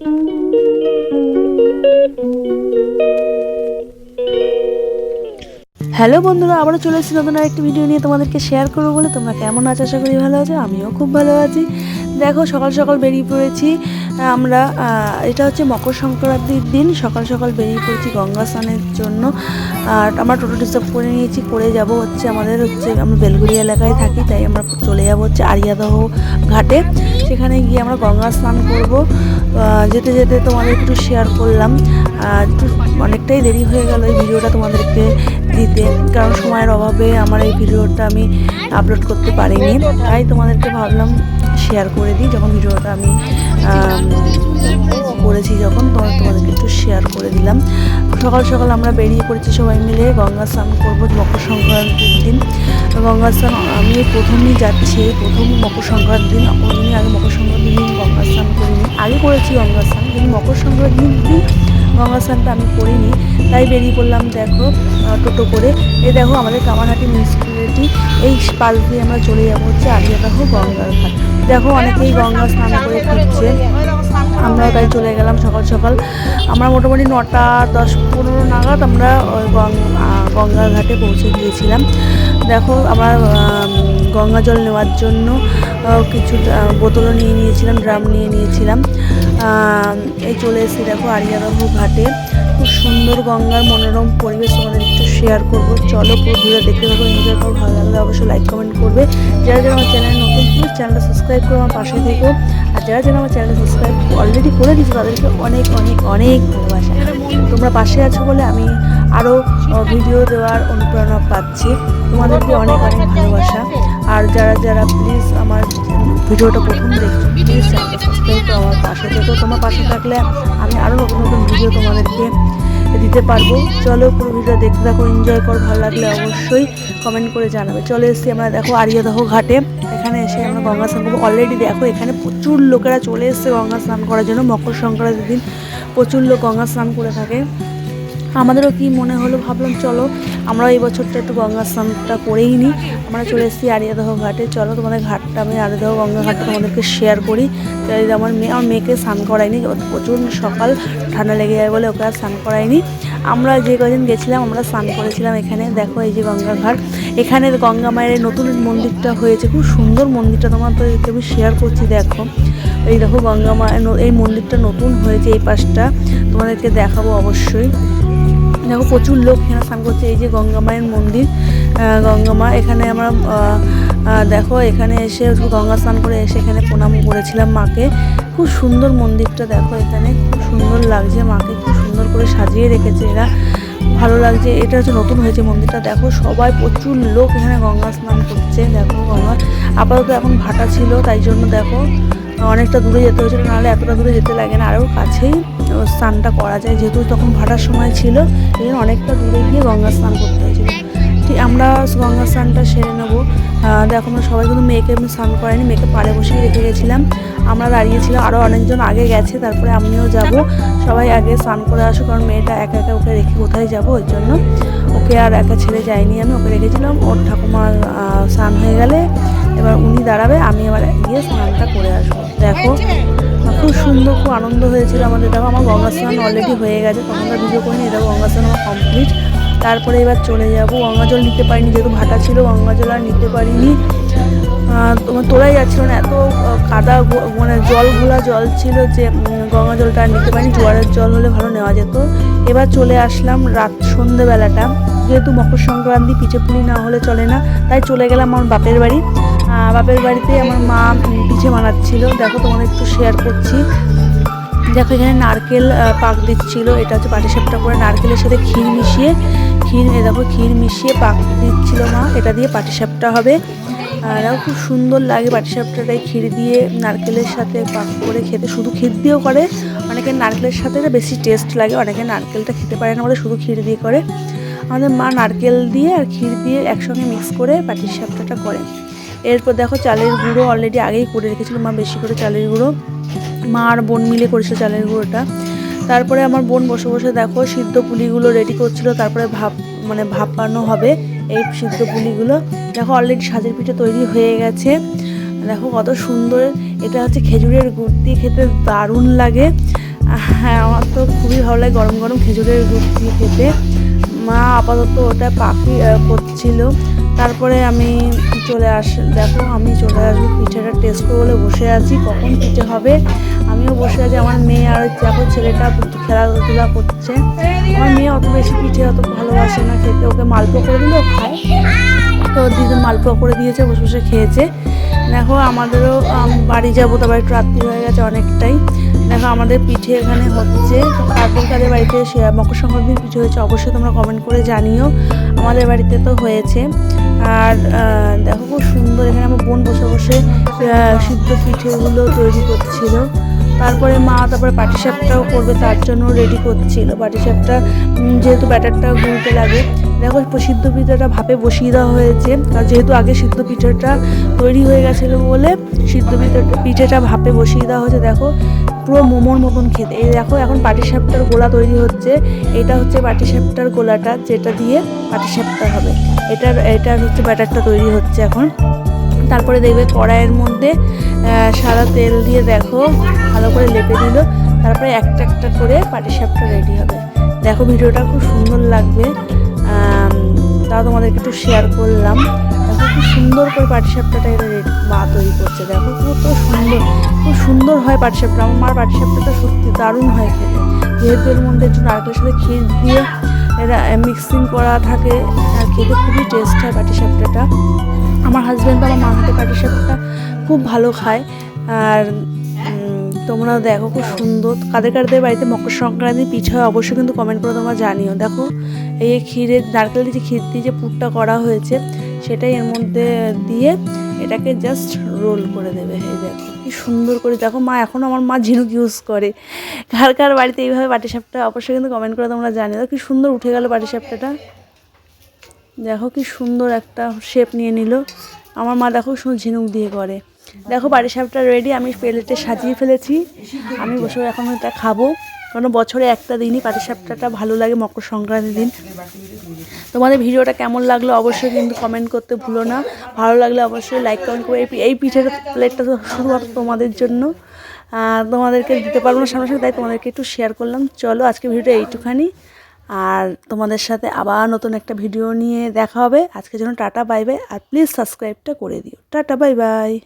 Hello বন্ধুরা, আবারও চলে এসেছি নতুন আরেকটি ভিডিও নিয়ে তোমাদেরকে শেয়ার করব বলে। তোমরা কেমন আছো? আশা করি ভালো আছো, আমিও খুব ভালো আছি। দেখো, সকাল সকাল বেরিয়ে পড়েছি। আমরা এটা হচ্ছে মকর সংক্রান্তির দিন সকাল সকাল বেরিয়ে পড়েছি গঙ্গা স্নানের জন্য। আর আমরা টোটো রিজার্ভ করে নিয়েছি করে যাব হচ্ছে আমাদের হচ্ছে আমরা বেলগুড়ি এলাকায় থাকি তাই আমরা চলে যাব হচ্ছে আরিয়াদহ ঘাটে। সেখানে গিয়ে আমরা গঙ্গা স্নান করব। যেতে যেতে তোমাদের একটু শেয়ার করলাম। একটু অনেকটাই দেরি হয়ে গেল এই ভিডিওটা তোমাদেরকে দিতে কারণ সময়ের অভাবে আমার এই ভিডিওটা আমি আপলোড করতে পারিনি। তাই তোমাদেরকে ভাবলাম শেয়ার করে দিই যখন ভিডিওটা আম, করেছি যখন তোমার তোমাদের একটু শেয়ার করে দিলাম। সকাল সকাল আমরা বেরিয়ে পড়েছি সবাই মিলে গঙ্গা স্নান করব মকর সংক্রান্তির দিন। গঙ্গা স্নান, আমি প্রথমেই যাচ্ছি প্রথম মকর সংক্রান্তির দিন। আমি আগে মকর সংক্রান্তির দিন গঙ্গা স্নান করিনি। আগে করেছি গঙ্গা স্নান, কিন্তু মকর সংক্রান্তির দিন গঙ্গা স্নানটা আমি করিনি তাই বেরিয়ে পড়লাম দেখো টোটো করে। এই দেখো আমাদের কামারহাটি মিউনিসিপ্যালিটি এই পাশ দিয়ে আমরা চলে যাব হচ্ছে আলিয়াদাহ গঙ্গার ঘাট। দেখো অনেকেই গঙ্গা স্নান করে ফিরছে। আমরা তাই চলে গেলাম সকাল সকাল। আমরা মোটামুটি নটা দশ পনেরো নাগাদ আমরা ওই গং- আহ, গঙ্গার ঘাটে পৌঁছে গিয়েছিলাম। দেখো আমরা আম, গঙ্গা জল নেওয়ার জন্য কিছু বোতলও নিয়ে নিয়েছিলাম, ড্রাম নিয়ে নিয়েছিলাম। এই চলে এসেছি দেখো আরিয়াদহ ঘাটে। খুব সুন্দর গঙ্গার মনোরম পরিবেশ তোমাদের একটু শেয়ার করব। চলো পুরো ভিডিও দেখতে থাকো এনজয় করো, ভালো লাগলে অবশ্যই লাইক কমেন্ট করবে। যারা যারা আমার চ্যানেল নতুন প্লিজ চ্যানেলটা সাবস্ক্রাইব করে আমার পাশে থেকো। আর যারা যারা আমার চ্যানেল সাবস্ক্রাইব অলরেডি করে দিয়েছ, তাদেরকে অনেক অনেক অনেক ভালোবাসা। তোমরা পাশে আছো বলে আমি আরও ভিডিও দেওয়ার অনুপ্রেরণা পাচ্ছি। তোমাদেরকে অনেক অনেক ভালোবাসা। আর যারা যারা প্লিজ আমার ভিডিওটা প্রথম দেখছ প্লিজ সাবস্ক্রাইব করে আমার পাশে থেকো। তোমার পাশে থাকলে আমি আরও নতুন নতুন ভিডিও তোমাদেরকে দিতে পারব। চলো পুরো ভিডিও দেখতে থাকো এনজয় করো, ভালো লাগলে অবশ্যই কমেন্ট করে জানাবে। চলে এসেছি আমরা, দেখো, আরিয়াদহ ঘাটে। এখানে এসে আমরা গঙ্গা স্নান করব। অলরেডি দেখো, এখানে প্রচুর লোকেরা চলে এসছে গঙ্গা স্নান করার জন্য। মকর সংক্রান্তির দিন প্রচুর লোক গঙ্গা স্নান করে থাকে। আমাদেরও কি মনে হলো, ভাবলাম চলো, আমরা এই বছরটা একটু গঙ্গা স্নানটা করেই নিই আমরা চলে এসেছি আরিয়াদহ ঘাটে। চলো, তোমাদের ঘাটটা, আমি আরিয়াদহ গঙ্গা ঘাটটা তোমাদেরকে শেয়ার করি। তো এই আমার মেয়ে, আমার মেয়েকে স্নান করাইনি প্রচুর সকাল, ঠান্ডা লেগে যায় বলে ওকে আর স্নান করাইনি আমরা যে কদিন গেছিলাম, আমরা স্নান করেছিলাম এখানে। দেখো এই যে গঙ্গা ঘাট। এখানে গঙ্গা মায়ের নতুন মন্দিরটা হয়েছে। খুব সুন্দর মন্দিরটা তোমাদেরকে আমি শেয়ার করছি, দেখো। এই দেখো গঙ্গা মা এই মন্দিরটা নতুন হয়েছে এই পাশটা। তোমাদেরকে দেখাবো অবশ্যই। দেখো প্রচুর লোক এখানে স্নান করছে, এই যে গঙ্গা মায়ের মন্দির গঙ্গা মা, এখানে আমরা দেখো এখানে এসে গঙ্গা স্নান করে এসে এখানে প্রণাম করেছিলাম মাকে। খুব সুন্দর মন্দিরটা দেখো এখানে, খুব সুন্দর লাগছে মাকে, খুব সুন্দর করে সাজিয়ে রেখেছে এরা। ভালো লাগছে, এটা হচ্ছে নতুন হয়েছে মন্দিরটা। দেখো, সবাই প্রচুর লোক এখানে গঙ্গা স্নান করছে। দেখো গঙ্গা, আপাতত এখন ভাটা ছিল, তাই জন্য দেখো, অনেকটা দূরে যেতে হয়েছিল, নাহলে এতটা দূরে যেতে লাগে না। আরও কাছেই স্নানটা করা যায়, যেহেতু তখন ভাটার সময় ছিল, এই অনেকটা দূরে গিয়ে গঙ্গা স্নান করতে ঠিক আমরা গঙ্গা স্নানটা সেরে নেব। দেখো আমরা সবাই কিন্তু মেয়েকে স্নান করাইনি মেয়েকে পাড়ে বসেই রেখে গেছিলাম। আমরা দাঁড়িয়েছিলাম আরও অনেকজন আগে গেছে, তারপরে আমিও যাব। সবাই আগে স্নান করে আসো কারণ মেয়েটা একা একা ওকে রেখে কোথায় যাব ওই জন্য। ওকে আর একা ছেড়ে যায়নি আমি, ওকে রেখেছিলাম। ওর ঠাকুমার স্নান হয়ে গেলে এবার উনি দাঁড়াবে, আমি আবার গিয়ে স্নানটা করে আসব। দেখো খুব সুন্দর, খুব আনন্দ হয়েছিল আমাদের। দেখো, আমার গঙ্গা স্নান অলরেডি হয়ে গেছে, তখন আমরা ভিডিও করিনি দেখো গঙ্গা স্নান আমার কমপ্লিট তারপরে এবার চলে যাব। গঙ্গা জল নিতে পারিনি, যেহেতু ভাটা ছিল গঙ্গা জল আর নিতে পারিনি। তোমার তোলাই যাচ্ছিল না, এত কাদা মানে জল ঘোলা জল ছিল যে গঙ্গা জলটা আর নিতে পারিনি, জোয়ারের জল হলে ভালো নেওয়া যেত। এবার চলে আসলাম রাত সন্ধেবেলাটা যেহেতু মকর সংক্রান্তি, পিঠে পুলি না হলে চলে না, তাই চলে গেলাম আমার বাপের বাড়ি। বাপের বাড়িতে আমার মা পিঠে বানাচ্ছিল। দেখো, তোমাদের একটু শেয়ার করছি। দেখো, এখানে নারকেল পাক দিচ্ছিল। এটা হচ্ছে পাটিসাপটা করে নারকেলের সাথে ক্ষীর মিশিয়ে। ক্ষীর এ দেখো ক্ষীর মিশিয়ে পাক দিচ্ছিল মা, এটা দিয়ে পাটিসাপটা হবে। আর খুব সুন্দর লাগে পাটিসাপটাটাই ক্ষীর দিয়ে নারকেলের সাথে পাক করে খেতে। শুধু ক্ষীর দিয়েও করে, অনেকে নারকেলের সাথে এটা বেশি টেস্ট লাগে, অনেকে নারকেলটা খেতে পারে না বলে শুধু ক্ষীর দিয়ে করে। আমাদের মা নারকেল দিয়ে আর ক্ষীর দিয়ে একসঙ্গে মিক্স করে পাটিসাপটাটা করে। এরপর দেখো চালের গুঁড়ো অলরেডি আগেই করে রেখেছিল মা, বেশি করে চালের গুঁড়ো। মা আর বোন মিলে করেছিল চালের গুঁড়োটা। তারপরে আমার বোন বসে বসে দেখো, সিদ্ধ পুলিগুলো রেডি করছিল, তারপরে ভাপ মানে ভাপানো হবে এই সিদ্ধ পুলিগুলো। দেখো অলরেডি সাজের পিঠে তৈরি হয়ে গেছে। দেখো কত সুন্দর, এটা হচ্ছে খেজুরের গুড় দিয়ে খেতে দারুণ লাগে। হ্যাঁ আমার তো খুবই ভালো লাগে গরম গরম খেজুরের গুড় দিয়ে খেতে। মা আপাতত ওটা পাখি করছিল। তারপরে আমি চলে আস, দেখো আমি চলে আসব পিঠেটা টেস্ট করে বলে বসে আছি, কখন পিঠে হবে? আমিও বসে আছি, আমার মেয়ে আর দেখো ছেলেটা খেলাধুলা করছে। আমার মেয়ে অত বেশি পিঠে অত ভালোবাসে না, খেতে ওকে মালপো করে দিলেও খায়। তো দিদি মালপোয়া করে দিয়েছে, বসে বসে খেয়েছে। দেখো আমাদেরও বাড়ি যাব, তারপর একটু রাত্রি হয়ে গেছে অনেকটাই। দেখো আমাদের পিঠে এখানে হচ্ছে, তারপর কাদের বাড়িতে মকর সংক্রান্তির পিঠে হয়েছে, অবশ্যই তোমরা কমেন্ট করে জানিও। আমাদের বাড়িতে তো হয়েছে। আর দেখো খুব সুন্দর এখানে আমার বোন বসে বসে সিদ্ধ পিঠেগুলো তৈরি করছিল। তারপরে মা তারপরে পাটিসাপটাও করবে, তার জন্য রেডি করছিল। পাটিসাপটা যেহেতু ব্যাটারটা গুলতে লাগে, দেখো সিদ্ধ পিঠাটা ভাপে বসিয়ে দেওয়া হয়েছে। আর যেহেতু আগে সিদ্ধ পিঠাটা তৈরি হয়ে গেছিল বলে সিদ্ধ পিঠাটা পিঠেটা ভাপে বসিয়ে দেওয়া হয়েছে, দেখো পুরো মোমোর মতন খেতে। এই দেখো এখন পাটিসাপটার গোলা তৈরি হচ্ছে। এটা হচ্ছে পাটিসাপটার গোলাটা, যেটা দিয়ে পাটিসাপটা হবে। এটার এটার হচ্ছে ব্যাটারটা তৈরি হচ্ছে এখন। তারপরে দেখবে কড়াইয়ের মধ্যে সাদা তেল দিয়ে দেখো, ভালো করে লেপে দিল। তারপরে একটা একটা করে পাটিসাপটা রেডি হবে। দেখো ভিডিওটা খুব সুন্দর লাগবে। তাও তোমাদেরকে একটু শেয়ার করলাম। দেখো খুব সুন্দর করে পাটিসাপটাটা এটা রেডি মা তৈরি করছে। দেখো কত সুন্দর, খুব সুন্দর হয় পাটিসাপটা আমার মার পাটিসাপটাটা সত্যি দারুণ হয় খেতে। যেহেতু এর মধ্যে একটু নারকেলের সাথে ক্ষীর দিয়ে এটা মিক্সিং করা থাকে আর খেতে খুবই টেস্ট হয় পাটিসাপটাটা আমার হাজব্যান্ড আমার মার হাতে পাটিসাপটা খুব ভালো খায়। আর তোমরা দেখো খুব সুন্দর। কাদের কাদের বাড়িতে মকর সংক্রান্তি পিঠা হয় অবশ্যই কিন্তু কমেন্ট করে তোমরা জানিও। দেখো, এই ক্ষীরে নারকেল যে ক্ষীর দিয়ে যে পুরটা করা হয়েছে, সেটাই এর মধ্যে দিয়ে এটাকে জাস্ট রোল করে দেবে। এই দেখো, কি সুন্দর করে। দেখো, মা এখন আমার মা ঝিনুক ইউজ করে। কার কার বাড়িতে এইভাবে পাটিসাপটা, অবশ্যই কিন্তু কমেন্ট করে তোমরা জানিও। কি সুন্দর উঠে গেল পাটিসাপটাটা। দেখো কি সুন্দর একটা শেপ নিয়ে নিল। আমার মা দেখো শুধু ঝিনুক দিয়ে করে। দেখো বাড়ির সাপটা রেডি আমি প্লেটে সাজিয়ে ফেলেছি। আমি বসে এখন এটা খাব। কারণ বছরে একটা দিনই পাটিসাপটাটা ভালো লাগে মকর সংক্রান্তির দিন। তোমাদের ভিডিওটা কেমন লাগল অবশ্যই কিন্তু কমেন্ট করতে ভুলো না। ভালো লাগলে অবশ্যই লাইক কমেন্ট করে এই পিঠের প্লেটটা তো শুধুমাত্র তোমাদের জন্য। তোমাদেরকে দিতে পারব না সামনে তাই তোমাদেরকে একটু শেয়ার করলাম। চলো আজকে ভিডিওটা এইটুখানি। আর তোমাদের সাথে আবার নতুন একটা ভিডিও নিয়ে দেখা হবে। আজকের জন্য টাটা, বাই বাই, আর প্লিজ সাবস্ক্রাইবটা করে দিও। Tata, bye bye.